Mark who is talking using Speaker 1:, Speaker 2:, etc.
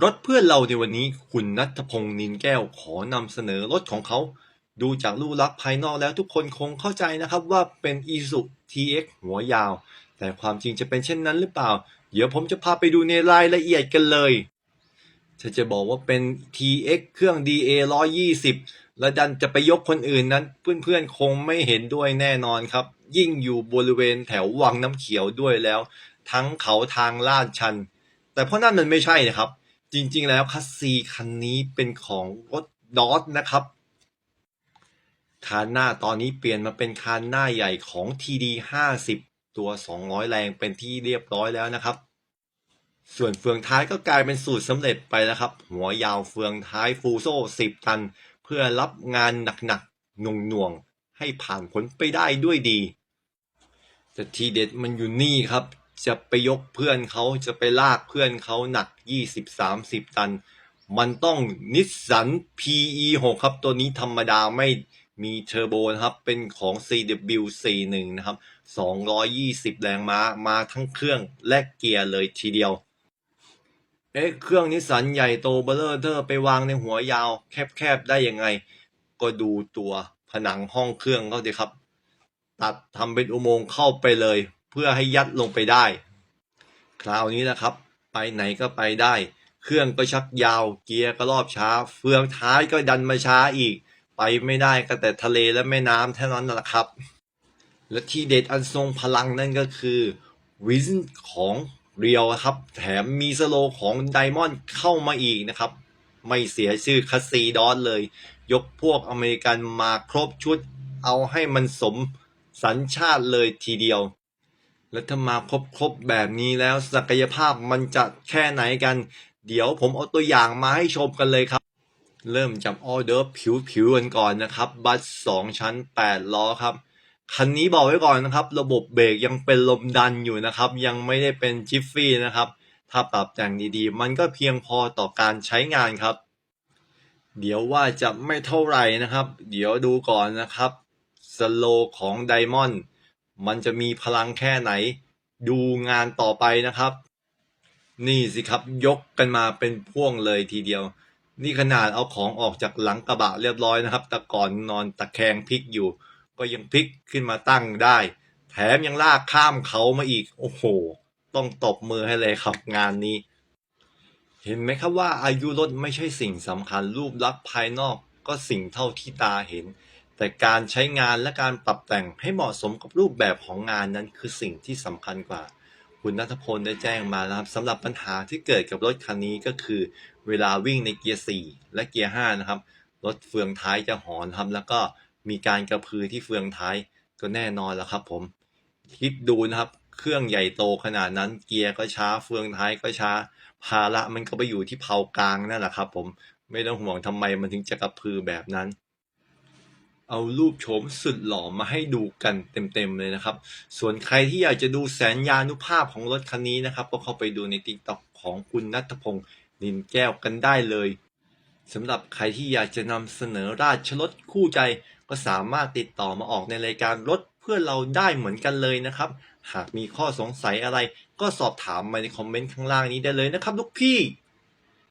Speaker 1: รถเพื่อนเราในวันนี้คุณนัทพงศ์นินแก้วขอนำเสนอรถของเขา ดูจากรูปลักษณ์ภายนอกแล้วทุกคนคงเข้าใจนะครับว่าเป็น i s u TX หัวยาว แต่ความจริงจะเป็นเช่นนั้นหรือเปล่า เดี๋ยวผมจะพาไปดูในรายละเอียดกันเลยถ้าจะบอกว่าเป็น TX เครื่อง DA 120 แล้วดันจะไปยกคนอื่นนั้น เพื่อนๆคงไม่เห็นด้วยแน่นอนครับ ยิ่งอยู่บริเวณแถววังน้ำเขียวด้วยแล้ว ทั้งเขาทางลาดชัน แต่เพราะนั่นมันไม่ใช่นะครับ จริงๆ แล้วคัสซีคันนี้เป็นของรถดอสนะครับคานหน้าตอนนี้เปลี่ยนมาเป็นคานหน้าใหญ่ของ TD 50 ตัว 200 แรงเป็นที่เรียบร้อยแล้วนะครับ ส่วนเฟืองท้ายก็กลายเป็นสูตรสำเร็จไปแล้วครับ หัวยาวเฟืองท้ายฟูโซ่10 ตัน เพื่อรับงานหนักๆหน่วงๆ ให้ผ่านผลไปได้ด้วยดี แต่ทีเด็ดมันอยู่นี่ครับ จะไปยกเพื่อนเขาจะไปลากเพื่อนเขาหนัก 20-30 ตัน มันต้องนิสสัน PE6 ครับ ตัวนี้ธรรมดาไม่มีเทอร์โบนะครับ เป็นของ CW41 นะครับ 220 แรงม้ามาทั้งเครื่องและเกียร์เลยทีเดียว เอ๊ะ เครื่องนิสสันใหญ่โตเบลเลอร์เทอร์ไปวางในหัวยาว แคบๆ ได้ยังไง ก็ดูตัวผนังห้องเครื่องเขาดิครับ ตัดทำเป็นอุโมงค์เข้าไปเลย เพื่อให้ยัดลงไปได้ คราวนี้นะครับ ไปไหนก็ไปได้ เครื่องก็ชักยาว เกียร์ก็รอบช้า เฟืองท้ายก็ดันมาช้าอีก ไปไม่ได้ก็แต่ทะเลและแม่น้ำเท่านั้นแหละครับ และที่เด็ดอันทรงพลังนั่นก็คือวินของเรียวครับ แถมมีสโลของไดมอนด์เข้ามาอีกนะครับ ไม่เสียชื่อคัสซีดอสเลย ยกพวกอเมริกันมาครบชุด เอาให้มันสมสัญชาติเลยทีเดียว แล้วถ้ามาครบครบๆแบบนี้แล้วศักยภาพมันจะแค่ไหนกัน เดี๋ยวผมเอาตัวอย่างมาให้ชมกันเลยครับ เริ่มจากออเดอร์ผิวๆกันก่อนนะครับ บัสสองชั้น 8 ล้อครับ คันนี้บอกไว้ก่อนนะครับ ระบบเบรกยังเป็นลมดันอยู่นะครับ ยังไม่ได้เป็นจิฟฟี่นะครับ ถ้าปรับแต่งดีๆ มันก็เพียงพอต่อการใช้งานครับ เดี๋ยวว่าจะไม่เท่าไหร่นะครับ เดี๋ยวดูก่อนนะครับสโลของไดมอนด์ มันจะมีพลังแค่ไหน ดูงานต่อไปนะครับ นี่สิครับยกกันมาเป็นพ่วงเลยทีเดียว นี่ขนาดเอาของออกจากหลังกระบะเรียบร้อยนะครับ แต่ก่อนนอนตะแคงพลิกอยู่ ก็ยังพลิกขึ้นมาตั้งได้ แถมยังลากข้ามเขามาอีก โอ้โห ต้องตบมือให้เลยครับงานนี้ เห็นไหมครับว่าอายุรถไม่ใช่สิ่งสำคัญรูปลักษณ์ภายนอกก็สิ่งเท่าที่ตาเห็น แต่การใช้งานและการปรับแต่งให้เหมาะสมกับรูปแบบของงานนั้นคือสิ่งที่สำคัญกว่า คุณนัทพลได้แจ้งมานะครับสำหรับปัญหาที่เกิดกับรถคันนี้ก็คือ เวลาวิ่งในเกียร์ 4 และเกียร์ 5 นะครับ รถเฟืองท้ายจะหอนครับแล้วก็มีการกระพือที่เฟืองท้ายก็แน่นอนแล้วครับผม คิดดูนะครับ เครื่องใหญ่โตขนาดนั้น เกียร์ก็ช้า เฟืองท้ายก็ช้า ภาระมันก็ไปอยู่ที่เพากลางนั่นแหละครับ ผม ไม่ต้องห่วงทำไมมันถึงจะกระพือแบบนั้น เอารูปโฉมสุดหล่อมาให้ดูกันเต็มๆเลยนะครับ ส่วนใครที่อยากจะดูแสนยานุภาพของรถคันนี้นะครับ ก็เข้าไปดูในติ๊กต็อกของคุณนัทพงศ์นินแก้วกันได้เลยสำหรับใครที่อยากจะนำเสนอราชรถคู่ใจ ก็สามารถติดต่อมาออกในรายการรถเพื่อเราได้เหมือนกันเลยนะครับ หากมีข้อสงสัยอะไร ก็สอบถามมาในคอมเมนต์ข้างล่างนี้ได้เลยนะครับลูกพี่